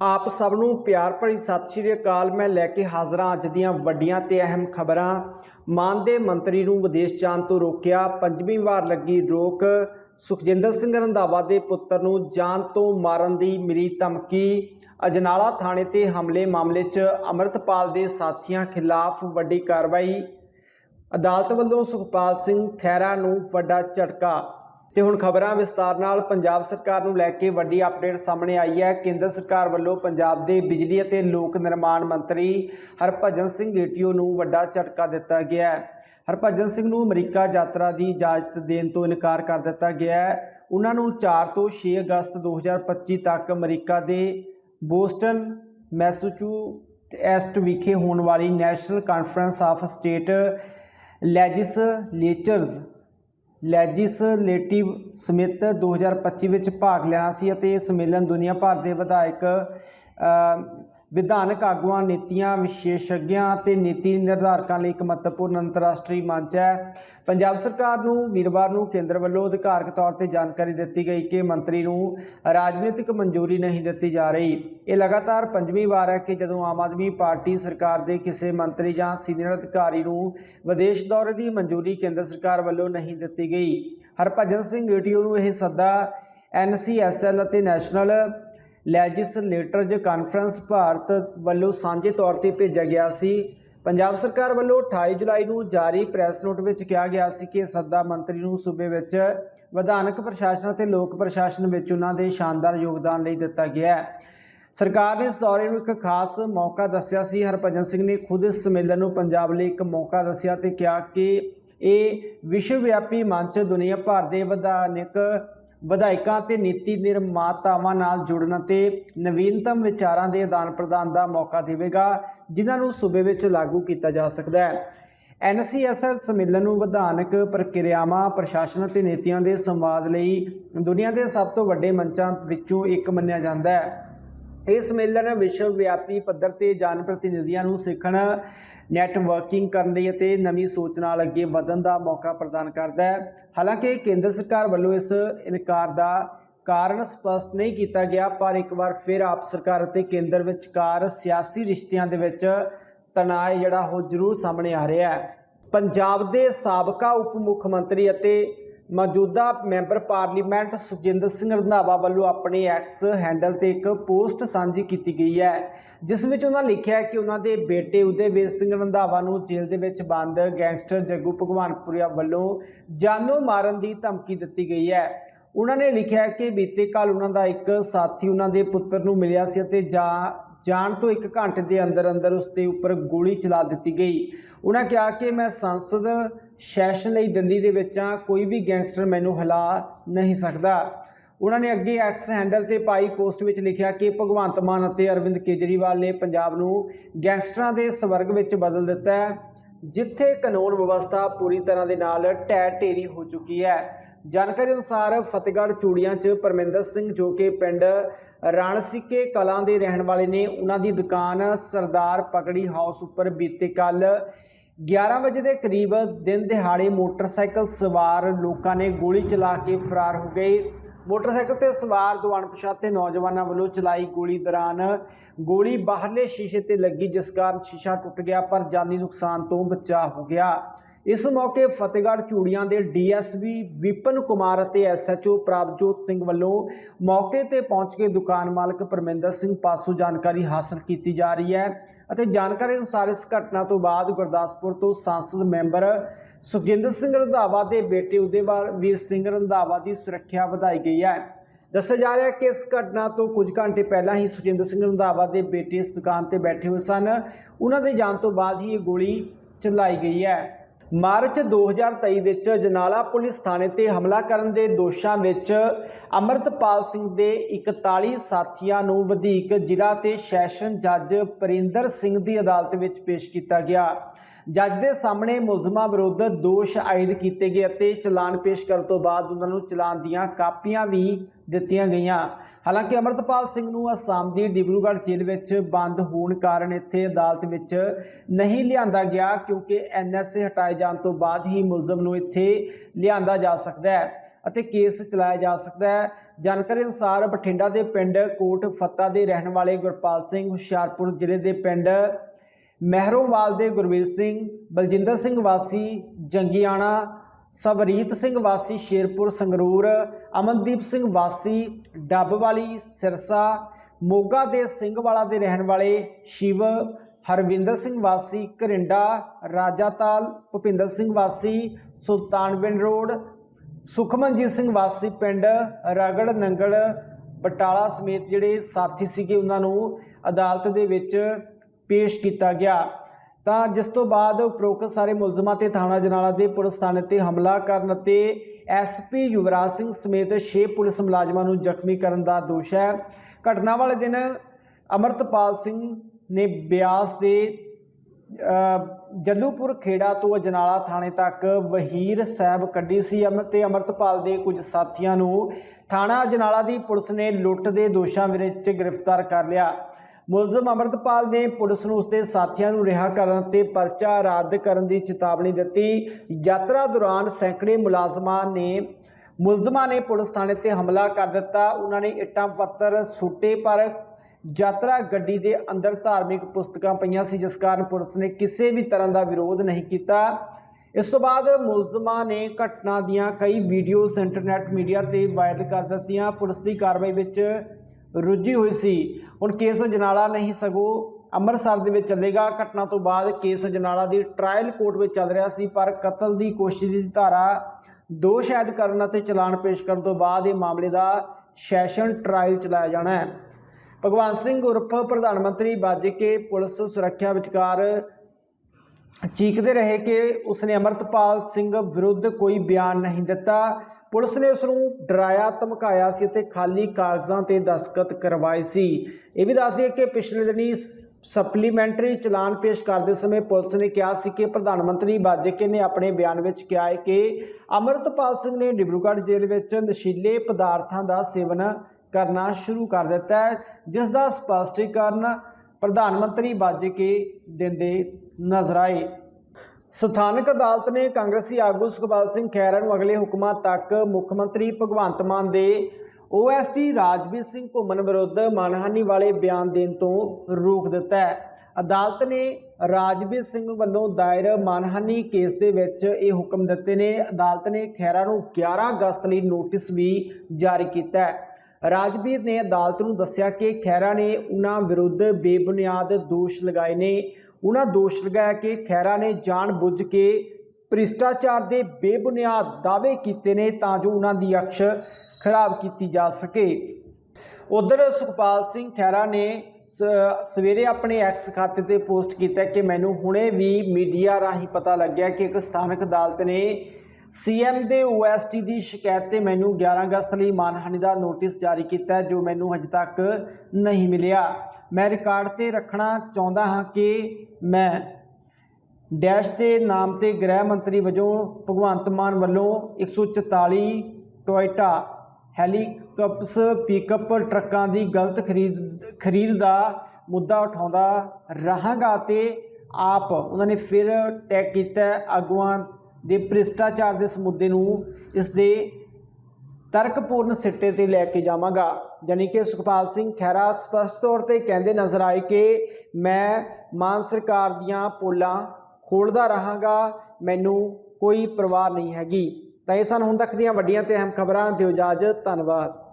ਆਪ ਸਭ ਨੂੰ ਪਿਆਰ ਭਰੀ ਸਤਿ ਸ਼੍ਰੀ ਅਕਾਲ। ਮੈਂ ਲੈ ਕੇ ਹਾਜ਼ਰਾਂ ਅੱਜ ਦੀਆਂ ਵੱਡੀਆਂ ਤੇ ਅਹਿਮ ਖਬਰਾਂ। ਮਾਨ ਦੇ ਮੰਤਰੀ ਨੂੰ ਵਿਦੇਸ਼ ਜਾਣ ਤੋਂ ਰੋਕਿਆ ਪੰਜਵੀਂ ਵਾਰ ਲੱਗੀ ਰੋਕ। ਸੁਖਜਿੰਦਰ ਸਿੰਘ ਰੰਧਾਵਾ ਦੇ ਪੁੱਤਰ ਨੂੰ ਜਾਨ ਤੋਂ ਮਾਰਨ ਦੀ ਮਿਲੀ ਧਮਕੀ। ਅਜਨਾਲਾ ਥਾਣੇ ਤੇ ਹਮਲੇ ਮਾਮਲੇ 'ਚ ਅਮਰਤਪਾਲ ਦੇ ਸਾਥੀਆਂ ਖਿਲਾਫ ਵੱਡੀ ਕਾਰਵਾਈ। ਅਦਾਲਤ ਵੱਲੋਂ ਸੁਖਪਾਲ ਸਿੰਘ ਖਹਿਰਾ ਨੂੰ ਵੱਡਾ ਝਟਕਾ ਤੇ ਹੁਣ ਖਬਰਾਂ ਵਿਸਤਾਰ ਨਾਲ ਪੰਜਾਬ ਸਰਕਾਰ ਨੂੰ ਲੈ ਕੇ ਵੱਡੀ ਅਪਡੇਟ ਸਾਹਮਣੇ ਆਈ ਹੈ। ਕੇਂਦਰ ਸਰਕਾਰ ਵੱਲੋਂ ਪੰਜਾਬ ਦੇ ਬਿਜਲੀ ਅਤੇ ਲੋਕ ਨਿਰਮਾਣ ਮੰਤਰੀ ਹਰਭਜਨ ਸਿੰਘ ਏਟੀਓ ਨੂੰ ਵੱਡਾ ਝਟਕਾ ਦਿੱਤਾ ਗਿਆ ਹੈ। ਹਰਭਜਨ ਸਿੰਘ ਨੂੰ ਅਮਰੀਕਾ ਯਾਤਰਾ ਦੀ ਇਜਾਜ਼ਤ ਦੇਣ ਤੋਂ ਇਨਕਾਰ ਕਰ ਦਿੱਤਾ ਗਿਆ ਹੈ। ਉਹਨਾਂ ਨੂੰ 4 ਤੋਂ 6 ਅਗਸਤ 2025 ਤੱਕ ਅਮਰੀਕਾ ਦੇ ਬੋਸਟਨ ਮੈਸੂਚੂ ਐਸਟ ਵਿਖੇ ਹੋਣ ਵਾਲੀ national conference of state legislatures legislative summit 2025 ਵਿੱਚ ਭਾਗ ਲੈਣਾ ਸੀ ਅਤੇ ਇਹ ਸੰਮੇਲਨ ਦੁਨੀਆ ਭਰ ਦੇ ਵਿਧਾਇਕ ਵਿਧਾਨਕ ਆਗੂਆਂ, ਨੀਤੀਆਂ, ਵਿਸ਼ੇਸ਼ਗਿਆਂ ਅਤੇ ਨੀਤੀ ਨਿਰਧਾਰਕਾਂ ਲਈ ਇੱਕ ਮਹੱਤਵਪੂਰਨ ਅੰਤਰਰਾਸ਼ਟਰੀ ਮੰਚ ਹੈ। ਪੰਜਾਬ ਸਰਕਾਰ ਨੂੰ, ਵੀਰਵਾਰ ਨੂੰ ਕੇਂਦਰ ਵੱਲੋਂ ਅਧਿਕਾਰਕ ਤੌਰ ਤੇ ਜਾਣਕਾਰੀ ਦਿੱਤੀ ਗਈ ਕਿ ਮੰਤਰੀ ਨੂੰ ਰਾਜਨੀਤਿਕ ਮਨਜ਼ੂਰੀ ਨਹੀਂ ਦਿੱਤੀ ਜਾ ਰਹੀ। ਇਹ ਲਗਾਤਾਰ ਪੰਜਵੀਂ ਵਾਰ ਹੈ ਕਿ ਜਦੋਂ ਆਮ ਆਦਮੀ ਪਾਰਟੀ ਸਰਕਾਰ ਦੇ ਕਿਸੇ ਮੰਤਰੀ ਜਾਂ ਸੀਨੀਅਰ ਅਧਿਕਾਰੀ ਨੂੰ ਵਿਦੇਸ਼ ਦੌਰੇ ਦੀ ਮਨਜ਼ੂਰੀ ਕੇਂਦਰ ਸਰਕਾਰ ਵੱਲੋਂ ਨਹੀਂ ਦਿੱਤੀ ਗਈ। ਹਰਭਜਨ ਸਿੰਘ ਏਟੀਓ ਨੂੰ ਇਹ ਸੱਦਾ ਐਨਸੀਐਸਐਲ ਅਤੇ ਨੈਸ਼ਨਲ ਲੈਜਿਸਲੇਟਰਜ਼ ਕਾਨਫਰੰਸ ਭਾਰਤ ਵੱਲੋਂ ਸਾਂਝੇ ਤੌਰ ਤੇ ਭੇਜਿਆ ਗਿਆ ਸੀ। ਪੰਜਾਬ ਸਰਕਾਰ ਵੱਲੋਂ 28 ਜੁਲਾਈ ਨੂੰ ਜਾਰੀ ਪ੍ਰੈਸ ਨੋਟ ਵਿੱਚ ਕਿਹਾ ਗਿਆ ਸੀ ਕਿ ਸੱਦਾ ਮੰਤਰੀ ਨੂੰ ਸੂਬੇ ਵਿੱਚ ਵਿਧਾਨਕ ਪ੍ਰਸ਼ਾਸਨ ਅਤੇ ਲੋਕ ਪ੍ਰਸ਼ਾਸਨ ਵਿੱਚ ਉਹਨਾਂ ਦੇ ਸ਼ਾਨਦਾਰ ਯੋਗਦਾਨ ਲਈ ਦਿੱਤਾ ਗਿਆ ਹੈ। ਸਰਕਾਰ ਨੇ ਇਸ ਦੌਰੇ ਨੂੰ ਇੱਕ ਖਾਸ ਮੌਕਾ ਦੱਸਿਆ ਸੀ। ਹਰਭਜਨ ਸਿੰਘ ਨੇ ਖੁਦ ਇਸ ਸੰਮੇਲਨ ਨੂੰ ਪੰਜਾਬ ਲਈ ਇੱਕ ਮੌਕਾ ਦੱਸਿਆ ਤੇ ਕਿਹਾ ਕਿ ਇਹ ਵਿਸ਼ਵ ਵਿਆਪੀ ਮੰਚ ਦੁਨੀਆ ਭਰ ਦੇ ਵਿਧਾਨਕ ਵਿਧਾਇਕਾਂ ਤੇ ਨੀਤੀ ਨਿਰਮਾਤਾਵਾਂ ਨਾਲ ਜੁੜਨ ਅਤੇ ਨਵੀਨਤਮ ਵਿਚਾਰਾਂ ਦੇ ਆਦਾਨ ਪ੍ਰਦਾਨ ਦਾ ਮੌਕਾ ਦੇਵੇਗਾ, ਜਿਨ੍ਹਾਂ ਨੂੰ ਸੂਬੇ ਵਿੱਚ ਲਾਗੂ ਕੀਤਾ ਜਾ ਸਕਦਾ ਹੈ। ਐਨਸੀਐਸਐਲ ਸੰਮੇਲਨ ਨੂੰ ਵਿਧਾਨਕ ਪ੍ਰਕਿਰਿਆਵਾਂ, ਪ੍ਰਸ਼ਾਸਨ ਅਤੇ ਨੀਤੀਆਂ ਦੇ ਸੰਵਾਦ ਲਈ ਦੁਨੀਆ ਦੇ ਸਭ ਤੋਂ ਵੱਡੇ ਮੰਚਾਂ ਵਿੱਚੋਂ ਇੱਕ ਮੰਨਿਆ ਜਾਂਦਾ ਹੈ। ਇਹ ਸੰਮੇਲਨ ਵਿਸ਼ਵ ਵਿਆਪੀ ਪੱਧਰ ਤੇ ਜਨ ਪ੍ਰਤੀਨਿਧੀਆਂ ਨੂੰ ਸਿੱਖਣ ਨੈਟਵਰਕਿੰਗ ਕਰਨ ਲਈ ਅਤੇ ਨਵੀਂ ਸੋਚ ਨਾਲ ਅੱਗੇ ਵਧਣ ਦਾ ਮੌਕਾ ਪ੍ਰਦਾਨ ਕਰਦਾ ਹੈ। ਹਾਲਾਂਕਿ ਕੇਂਦਰ ਸਰਕਾਰ ਵੱਲੋਂ ਇਸ ਇਨਕਾਰ ਦਾ ਕਾਰਨ ਸਪਸ਼ਟ ਨਹੀਂ ਕੀਤਾ ਗਿਆ, ਪਰ ਇੱਕ ਵਾਰ ਫਿਰ ਆਪ ਸਰਕਾਰ ਅਤੇ ਕੇਂਦਰ ਵਿਚਕਾਰ ਸਿਆਸੀ ਰਿਸ਼ਤਿਆਂ ਦੇ ਵਿੱਚ ਤਣਾਅ ਜਿਹੜਾ ਉਹ ਜ਼ਰੂਰ ਸਾਹਮਣੇ ਆ ਰਿਹਾ ਹੈ। ਪੰਜਾਬ ਦੇ ਸਾਬਕਾ ਉਪ ਮੁੱਖ ਮੰਤਰੀ ਅਤੇ ਮੌਜੂਦਾ ਮੈਂਬਰ ਪਾਰਲੀਮੈਂਟ ਸੁਖਜਿੰਦਰ ਸਿੰਘ ਰੰਧਾਵਾ ਵੱਲੋਂ ਆਪਣੇ ਐਕਸ ਹੈਂਡਲ ਤੇ ਇੱਕ ਪੋਸਟ ਸਾਂਝੀ ਕੀਤੀ ਗਈ ਹੈ, ਜਿਸ ਵਿੱਚ ਉਹਨਾਂ ਲਿਖਿਆ ਕਿ ਉਹਨਾਂ ਦੇ ਬੇਟੇ ਉਦੈਵੀਰ ਸਿੰਘ ਰੰਧਾਵਾ ਨੂੰ ਜੇਲ੍ਹ ਦੇ ਵਿੱਚ ਬੰਦ ਗੈਂਗਸਟਰ ਜੱਗੂ ਭਗਵਾਨਪੁਰੀਆ ਵੱਲੋਂ ਜਾਨੋਂ ਮਾਰਨ ਦੀ ਧਮਕੀ ਦਿੱਤੀ ਗਈ ਹੈ। ਉਹਨਾਂ ਨੇ ਲਿਖਿਆ ਕਿ ਬੀਤੇ ਕੱਲ ਉਹਨਾਂ ਦਾ ਇੱਕ ਸਾਥੀ ਉਹਨਾਂ ਦੇ ਪੁੱਤਰ ਨੂੰ ਮਿਲਿਆ ਸੀ ਅਤੇ ਜਾਂ ਜਾਣ ਤੋਂ ਇੱਕ ਘੰਟੇ ਦੇ ਅੰਦਰ ਅੰਦਰ ਉਸ ਦੇ ਉੱਪਰ ਗੋਲੀ ਚਲਾ ਦਿੱਤੀ ਗਈ। ਉਹਨਾਂ ਕਿਹਾ ਕਿ ਮੈਂ ਸੰਸਦ ਸੈਸ਼ਨ ਲਈ ਦਿੱਲੀ ਦੇ ਵਿੱਚ ਆ ਕੋਈ ਵੀ ਗੈਂਗਸਟਰ ਮੈਨੂੰ ਹਿਲਾ ਨਹੀਂ ਸਕਦਾ। ਉਹਨਾਂ ਨੇ ਅੱਗੇ ਐਕਸ ਹੈਂਡਲ ਤੇ ਪਾਈ ਪੋਸਟ ਵਿੱਚ ਲਿਖਿਆ ਕਿ ਭਗਵੰਤ ਮਾਨ ਅਤੇ ਅਰਵਿੰਦ ਕੇਜਰੀਵਾਲ ਨੇ ਪੰਜਾਬ ਨੂੰ ਗੈਂਗਸਟਰਾਂ ਦੇ ਸਵਰਗ ਵਿੱਚ ਬਦਲ ਦਿੱਤਾ ਹੈ, ਜਿੱਥੇ ਕਾਨੂੰਨ ਵਿਵਸਥਾ ਪੂਰੀ ਤਰ੍ਹਾਂ ਦੇ ਨਾਲ ਢਹਿ ਢੇਰੀ ਹੋ ਚੁੱਕੀ ਹੈ। ਜਾਣਕਾਰੀ ਅਨੁਸਾਰ ਫਤਿਹਗੜ੍ਹ ਚੂੜੀਆਂ 'ਚ ਪਰਮਿੰਦਰ ਸਿੰਘ ਜੋ ਕਿ ਪਿੰਡ ਰਾਣਸਿੱਕੇ ਕਲਾਂ ਦੇ ਰਹਿਣ ਵਾਲੇ ਨੇ, ਉਹਨਾਂ ਦੀ ਦੁਕਾਨ ਸਰਦਾਰ ਪਕੜੀ ਹਾਊਸ ਉੱਪਰ ਬੀਤੇ ਕੱਲ 11 ਵਜੇ ਦੇ ਕਰੀਬ ਦਿਨ ਦਿਹਾੜੇ ਮੋਟਰਸਾਈਕਲ ਸਵਾਰ ਲੋਕਾਂ ਨੇ ਗੋਲੀ ਚਲਾ ਕੇ ਫਰਾਰ ਹੋ ਗਏ। ਮੋਟਰਸਾਈਕਲ ਤੇ ਸਵਾਰ ਦੋ ਅਣਪਛਾਤੇ ਨੌਜਵਾਨਾਂ ਵੱਲੋਂ ਚਲਾਈ ਗੋਲੀ ਦੌਰਾਨ ਗੋਲੀ ਬਾਹਰਲੇ ਸ਼ੀਸ਼ੇ ਤੇ ਲੱਗੀ, ਜਿਸ ਕਾਰਨ ਸ਼ੀਸ਼ਾ ਟੁੱਟ ਗਿਆ, ਪਰ ਜਾਨੀ ਨੁਕਸਾਨ ਤੋਂ ਬਚਾਅ ਹੋ ਗਿਆ। ਇਸ ਮੌਕੇ ਫਤਿਹਗੜ੍ਹ ਚੂੜੀਆਂ ਦੇ ਡੀਐਸਪੀ ਵਿਪਨ ਕੁਮਾਰ ਅਤੇ ਐਸਐਚਓ ਪ੍ਰਭਜੋਤ ਸਿੰਘ ਵੱਲੋਂ ਮੌਕੇ ਤੇ ਪਹੁੰਚ ਕੇ ਦੁਕਾਨ ਮਾਲਕ ਪਰਮਿੰਦਰ ਸਿੰਘ ਪਾਸੋਂ ਜਾਣਕਾਰੀ ਹਾਸਲ ਕੀਤੀ ਜਾ ਰਹੀ ਹੈ ਅਤੇ ਜਾਣਕਾਰੀ ਅਨੁਸਾਰ ਇਸ ਘਟਨਾ ਤੋਂ ਬਾਅਦ ਗੁਰਦਾਸਪੁਰ ਤੋਂ ਸੰਸਦ ਮੈਂਬਰ ਸੁਖਜਿੰਦਰ ਸਿੰਘ ਰੰਧਾਵਾ ਦੇ ਬੇਟੇ ਉਦੇਵਾਰ ਵੀਰ ਸਿੰਘ ਰੰਧਾਵਾ ਦੀ ਸੁਰੱਖਿਆ ਵਧਾਈ ਗਈ ਹੈ। ਦੱਸਿਆ ਜਾ ਰਿਹਾ ਹੈ ਕਿ ਇਸ ਘਟਨਾ ਤੋਂ ਕੁਝ ਘੰਟੇ ਪਹਿਲਾਂ ਹੀ ਸੁਖਜਿੰਦਰ ਸਿੰਘ ਰੰਧਾਵਾ ਦੇ ਬੇਟੇ ਇਸ ਦੁਕਾਨ ਤੇ ਬੈਠੇ ਹੋਏ ਸਨ। ਉਹਨਾਂ ਦੇ ਜਾਣ ਤੋਂ ਬਾਅਦ ਹੀ ਇਹ ਗੋਲੀ ਚਲਾਈ ਗਈ ਹੈ। ਮਾਰਚ 2023 ਵਿੱਚ ਜਨਾਲਾ ਪੁਲਿਸ ਥਾਣੇ ਤੇ ਹਮਲਾ ਕਰਨ ਦੇ ਦੋਸ਼ਾਂ ਵਿੱਚ ਅਮਰਤਪਾਲ ਸਿੰਘ ਦੇ 41 ਸਾਥੀਆਂ ਨੂੰ ਵਧੀਕ ਜ਼ਿਲ੍ਹਾ ਤੇ ਸੈਸ਼ਨ ਜੱਜ ਪਰਿੰਦਰ ਸਿੰਘ ਦੀ ਅਦਾਲਤ ਵਿੱਚ ਪੇਸ਼ ਕੀਤਾ ਗਿਆ। ਜੱਜ ਦੇ ਸਾਹਮਣੇ ਮੁਲਜ਼ਮਾਂ ਵਿਰੁੱਧ ਦੋਸ਼ ਆਇਦ ਕੀਤੇ ਗਏ ਅਤੇ ਚਲਾਨ ਪੇਸ਼ ਕਰਨ ਤੋਂ ਬਾਅਦ ਉਹਨਾਂ ਨੂੰ ਚਲਾਨ ਦੀਆਂ ਕਾਪੀਆਂ ਵੀ ਦਿੱਤੀਆਂ ਗਈਆਂ। ਹਾਲਾਂਕਿ ਅਮਰਤਪਾਲ ਸਿੰਘ ਨੂੰ ਅਸਾਮ ਦੀ ਡਿਬਰੂਗੜ੍ਹ ਜੇਲ੍ਹ ਵਿੱਚ ਬੰਦ ਹੋਣ ਕਾਰਨ ਇੱਥੇ ਅਦਾਲਤ ਵਿੱਚ ਨਹੀਂ ਲਿਆਂਦਾ ਗਿਆ ਕਿਉਂਕਿ ਐਨਐਸਏ ਹਟਾਏ ਜਾਣ ਤੋਂ ਬਾਅਦ ਹੀ ਮੁਲਜ਼ਮ ਨੂੰ ਇੱਥੇ ਲਿਆਂਦਾ ਜਾ ਸਕਦਾ ਹੈ ਅਤੇ ਕੇਸ ਚਲਾਇਆ ਜਾ ਸਕਦਾ ਹੈ। ਜਾਣਕਾਰੀ ਅਨੁਸਾਰ ਬਠਿੰਡਾ ਦੇ ਪਿੰਡ ਕੋਟ ਫੱਤਾ ਦੇ ਰਹਿਣ ਵਾਲੇ ਗੁਰਪਾਲ ਸਿੰਘ ਹੁਸ਼ਿਆਰਪੁਰ ਜ਼ਿਲ੍ਹੇ ਦੇ ਪਿੰਡ ਮਹਿਰੋਵਾਲ ਦੇ ਗੁਰਵੀਰ ਸਿੰਘ, ਬਲਜਿੰਦਰ ਸਿੰਘ ਵਾਸੀ, ਜੰਗੀਆਣਾ, ਸਵਰੀਤ ਸਿੰਘ ਵਾਸੀ, ਸ਼ੇਰਪੁਰ, ਸੰਗਰੂਰ, ਅਮਨਦੀਪ ਸਿੰਘ ਵਾਸੀ ਡੱਬ ਵਾਲੀ ਸਿਰਸਾ, ਮੋਗਾ ਦੇ ਸਿੰਘਵਾਲਾ ਦੇ ਰਹਿਣ ਵਾਲੇ ਸ਼ਿਵ, ਹਰਵਿੰਦਰ ਸਿੰਘ ਵਾਸੀ, ਘਰਿੰਡਾ, ਰਾਜਾਤਾਲ, ਭੁਪਿੰਦਰ ਸਿੰਘ ਵਾਸੀ ਸੁਲਤਾਨਵਿੰਡ ਰੋਡ, ਸੁਖਮਨਜੀਤ ਸਿੰਘ ਵਾਸੀ ਪਿੰਡ, ਰਗੜ, ਨੰਗਲ, ਬਟਾਲਾ ਸਮੇਤ ਜਿਹੜੇ ਸਾਥੀ ਸੀਗੇ ਉਹਨਾਂ ਨੂੰ ਅਦਾਲਤ ਦੇ ਵਿੱਚ ਪੇਸ਼ ਕੀਤਾ ਗਿਆ। ਤਾਂ ਜਿਸ ਤੋਂ ਬਾਅਦ ਉਪਰੋਕਤ ਸਾਰੇ ਮੁਲਜ਼ਮਾਂ ਤੇ ਥਾਣਾ ਜਨਾਲਾ ਦੇ ਪੁਲਿਸ ਥਾਣੇ ਤੇ ਹਮਲਾ ਕਰਨ ਅਤੇ ਐਸਪੀ ਯੁਵਰਾਜ ਸਿੰਘ ਸਮੇਤ 6 ਪੁਲਿਸ ਮੁਲਾਜ਼ਮਾਂ ਨੂੰ ਜ਼ਖਮੀ ਕਰਨ ਦਾ ਦੋਸ਼ ਹੈ। ਘਟਨਾ ਵਾਲੇ ਦਿਨ ਅਮਰਤਪਾਲ ਸਿੰਘ ਨੇ ਬਿਆਸ ਦੇ ਅ, ਜੱਲੂਪੁਰ ਖੇੜਾ ਤੋਂ ਅਜਨਾਲਾ ਥਾਣੇ ਤੱਕ ਵਹੀਰ ਸਾਹਿਬ ਕੱਢੀ ਸੀ ਅਮ ਤੇ ਅਮਰਤਪਾਲ ਦੇ ਕੁਝ ਸਾਥੀਆਂ ਨੂੰ ਥਾਣਾ ਅਜਨਾਲਾ ਦੀ ਪੁਲਿਸ ਨੇ ਲੁੱਟ ਦੇ ਦੋਸ਼ਾਂ ਵਿੱਚ ਗ੍ਰਿਫਤਾਰ ਕਰ ਲਿਆ। ਮੁਲਜ਼ਮ ਅਮਰਤਪਾਲ ਨੇ ਪੁਲਿਸ ਨੂੰ ਉਸਦੇ ਸਾਥੀਆਂ ਨੂੰ ਰਿਹਾ ਕਰਨ ਤੇ ਪਰਚਾ ਰੱਦ ਕਰਨ ਦੀ ਚੇਤਾਵਨੀ ਦਿੱਤੀ। ਯਾਤਰਾ ਦੌਰਾਨ ਸੈਂਕੜੇ ਮੁਲਾਜ਼ਮਾਂ ਨੇ, ਮੁਲਜ਼ਮਾਂ ਨੇ ਪੁਲਿਸ ਥਾਣੇ ਤੇ ਹਮਲਾ ਕਰ ਦਿੱਤਾ। ਉਹਨਾਂ ਨੇ ਇੱਟਾਂ, ਪੱਥਰ, ਸੁੱਟੇ, ਪਰ ਯਾਤਰਾ ਗੱਡੀ ਦੇ ਅੰਦਰ ਧਾਰਮਿਕ ਪੁਸਤਕਾਂ ਪਈਆਂ ਸੀ, ਜਿਸ ਕਾਰਨ ਪੁਲਿਸ ਨੇ ਕਿਸੇ ਵੀ ਤਰ੍ਹਾਂ ਦਾ ਵਿਰੋਧ ਨਹੀਂ ਕੀਤਾ। ਇਸ ਤੋਂ ਬਾਅਦ ਮੁਲਜ਼ਮਾਂ ਨੇ ਘਟਨਾ ਦੀਆਂ ਕਈ ਵੀਡੀਓਜ਼ ਇੰਟਰਨੈਟ ਮੀਡੀਆ ਤੇ ਵਾਇਰਲ ਕਰ ਦਿੱਤੀਆਂ। ਪੁਲਿਸ ਦੀ ਕਾਰਵਾਈ ਵਿੱਚ ਰੁੱਝੀ ਹੋਈ ਸੀ। ਹੁਣ ਕੇਸ ਜਨਾਲਾ ਨਹੀਂ ਸਗੋਂ ਅੰਮ੍ਰਿਤਸਰ ਦੇ ਵਿੱਚ ਚੱਲੇਗਾ। ਘਟਨਾ ਤੋਂ ਬਾਅਦ ਕੇਸ ਜਨਾਲਾ ਦੀ ਟ੍ਰਾਇਲ ਕੋਰਟ ਵਿੱਚ ਚੱਲ ਰਿਹਾ ਸੀ, ਪਰ ਕਤਲ ਦੀ ਕੋਸ਼ਿਸ਼ ਦੀ ਧਾਰਾ ਦੋ ਸ਼ਾਇਦ ਕਰਨ ਅਤੇ ਚਲਾਨ ਪੇਸ਼ ਕਰਨ ਤੋਂ ਬਾਅਦ ਇਹ ਮਾਮਲੇ ਦਾ ਸੈਸ਼ਨ ਟ੍ਰਾਇਲ ਚਲਾਇਆ ਜਾਣਾ ਹੈ। ਭਗਵਾਨ ਸਿੰਘ ਉਰਫ ਪ੍ਰਧਾਨ ਮੰਤਰੀ ਵੱਜ ਕੇ ਪੁਲਿਸ ਸੁਰੱਖਿਆ ਵਿਚਕਾਰ ਚੀਕਦੇ ਰਹੇ ਕਿ ਉਸਨੇ ਅਮਰਤਪਾਲ ਸਿੰਘ ਵਿਰੁੱਧ ਕੋਈ ਬਿਆਨ ਨਹੀਂ ਦਿੱਤਾ। ਪੁਲਿਸ ਨੇ ਉਸ ਨੂੰ ਡਰਾਇਆ, ਧਮਕਾਇਆ ਸੀ ਅਤੇ ਖਾਲੀ ਕਾਗਜ਼ਾਂ ਤੇ ਦਸਖਤ ਕਰਵਾਏ ਸੀ। ਇਹ ਵੀ ਦੱਸ ਦਈਏ ਕਿ ਪਿਛਲੇ ਦਿਨੀ ਸਪਲੀਮੈਂਟਰੀ ਚਲਾਨ ਪੇਸ਼ ਕਰਦੇ ਸਮੇਂ ਪੁਲਿਸ ਨੇ ਕਿਹਾ ਸੀ ਕਿ ਪ੍ਰਧਾਨ ਮੰਤਰੀ ਬਾਜੇਕੇ ਨੇ ਆਪਣੇ ਬਿਆਨ ਵਿੱਚ ਕਿਹਾ ਹੈ ਕਿ ਅਮਰਤਪਾਲ ਸਿੰਘ ਨੇ ਡਿਬਰੂਗੜ੍ਹ ਜੇਲ੍ਹ ਵਿੱਚ ਨਸ਼ੀਲੇ ਪਦਾਰਥਾਂ ਦਾ ਸੇਵਨ ਕਰਨਾ ਸ਼ੁਰੂ ਕਰ ਦਿੱਤਾ ਹੈ, ਜਿਸ ਦਾ ਸਪਸ਼ਟੀਕਰਨ ਪ੍ਰਧਾਨ ਮੰਤਰੀ ਬਾਜੇਕੇ ਦਿੰਦੇ ਨਜ਼ਰ ਆਏ। ਸਥਾਨਕ ਅਦਾਲਤ ਨੇ ਕਾਂਗਰਸੀ ਆਗੂ ਸੁਖਪਾਲ ਸਿੰਘ ਖਹਿਰਾ ਨੂੰ ਅਗਲੇ ਹੁਕਮਾਂ ਤੱਕ ਮੁੱਖ ਮੰਤਰੀ ਭਗਵੰਤ ਮਾਨ ਦੇ ਓਐਸਟੀ ਰਾਜਵੀਰ ਸਿੰਘ ਘੁੰਮਣ ਵਿਰੁੱਧ ਮਾਨਹਾਨੀ ਵਾਲੇ ਬਿਆਨ ਦੇਣ ਤੋਂ ਰੋਕ ਦਿੱਤਾ ਹੈ। ਅਦਾਲਤ ਨੇ ਰਾਜਵੀਰ ਸਿੰਘ ਵੱਲੋਂ ਦਾਇਰ ਮਾਨਹਾਨੀ ਕੇਸ ਦੇ ਵਿੱਚ ਇਹ ਹੁਕਮ ਦਿੱਤੇ ਨੇ। ਅਦਾਲਤ ਨੇ ਖਹਿਰਾ ਨੂੰ 11 ਅਗਸਤ ਲਈ ਨੋਟਿਸ ਵੀ ਜਾਰੀ ਕੀਤਾ ਹੈ। ਰਾਜਵੀਰ ਨੇ ਅਦਾਲਤ ਨੂੰ ਦੱਸਿਆ ਕਿ ਖਹਿਰਾ ਨੇ ਉਹਨਾਂ ਵਿਰੁੱਧ ਬੇਬੁਨਿਆਦ ਦੋਸ਼ ਲਗਾਏ ਨੇ। ਉਹਨਾਂ ਦੋਸ਼ ਲਗਾਇਆ ਕਿ ਖਹਿਰਾ ਨੇ ਜਾਣਬੁੱਝ ਕੇ ਭ੍ਰਿਸ਼ਟਾਚਾਰ ਦੇ ਬੇਬੁਨਿਆਦ ਦਾਅਵੇ ਕੀਤੇ ਨੇ ਤਾਂ ਜੋ ਉਹਨਾਂ ਦੀ ਅਕਸ਼ ਖਰਾਬ ਕੀਤੀ ਜਾ ਸਕੇ। ਉਧਰ ਸੁਖਪਾਲ ਸਿੰਘ ਖਹਿਰਾ ਨੇ ਸਵੇਰੇ ਆਪਣੇ ਐਕਸ ਖਾਤੇ ਤੇ ਪੋਸਟ ਕੀਤਾ ਕਿ ਮੈਨੂੰ ਹੁਣੇ ਵੀ ਮੀਡੀਆ ਰਾਹੀਂ ਪਤਾ ਲੱਗਿਆ ਕਿ ਇੱਕ ਸਥਾਨਕ ਅਦਾਲਤ ਨੇ ਸੀਐਮ ਦੇ ਓਐਸਟੀ ਦੀ ਸ਼ਿਕਾਇਤ ਤੇ ਮੈਨੂੰ 11 ਅਗਸਤ ਲਈ ਮਾਨਹਾਨੀ ਦਾ ਨੋਟਿਸ ਜਾਰੀ ਕੀਤਾ ਜੋ ਮੈਨੂੰ ਹਜੇ ਤੱਕ ਨਹੀਂ ਮਿਲਿਆ। ਮੈਂ ਰਿਕਾਰਡ ਤੇ ਰੱਖਣਾ ਚਾਹੁੰਦਾ ਹਾਂ ਕਿ ਮੈਂ ਡੈਸ਼ ਦੇ ਨਾਮ ਤੇ ਗ੍ਰਹਿ ਮੰਤਰੀ ਵਜੋਂ ਭਗਵੰਤ ਮਾਨ ਵੱਲੋਂ 144 ਟੋਇਟਾ ਹੈਲੀਕਾਪਟਰਸ ਪਿਕਅਪ ਟਰੱਕਾਂ ਦੀ ਗਲਤ ਖਰੀਦ ਖਰੀਦ ਦਾ ਮੁੱਦਾ ਉਠਾਉਂਦਾ ਰਹਾਂਗਾ ਤੇ ਆਪ ਉਹਨਾਂ ਨੇ ਫਿਰ ਟੈਗ ਕੀਤਾ ਹੈ, ਆਗੂਆਂ ਦੇ ਭ੍ਰਿਸ਼ਟਾਚਾਰ ਦੇ ਇਸ ਮੁੱਦੇ ਨੂੰ ਇਸ ਦੇ ਤਰਕਪੂਰਨ ਸਿੱਟੇ ਤੇ ਲੈ ਕੇ ਜਾਵਾਂਗਾ। ਯਾਨੀ ਕਿ ਸੁਖਪਾਲ ਸਿੰਘ ਖਹਿਰਾ ਸਪਸ਼ਟ ਤੌਰ ਤੇ ਕਹਿੰਦੇ ਨਜ਼ਰ ਆਏ ਕਿ ਮੈਂ ਮਾਨ ਸਰਕਾਰ ਦੀਆਂ ਪੋਲਾਂ ਖੋਲਦਾ ਰਹਾਂਗਾ, ਮੈਨੂੰ ਕੋਈ ਪਰਵਾਹ ਨਹੀਂ ਹੈਗੀ। ਤਾਂ ਇਹ ਸਨ ਹੁਣ ਤੱਕ ਦੀਆਂ ਵੱਡੀਆਂ ਤੇ ਅਹਿਮ ਖਬਰਾਂ। ਦਿਓ ਇਜਾਜ਼ਤ, ਧੰਨਵਾਦ।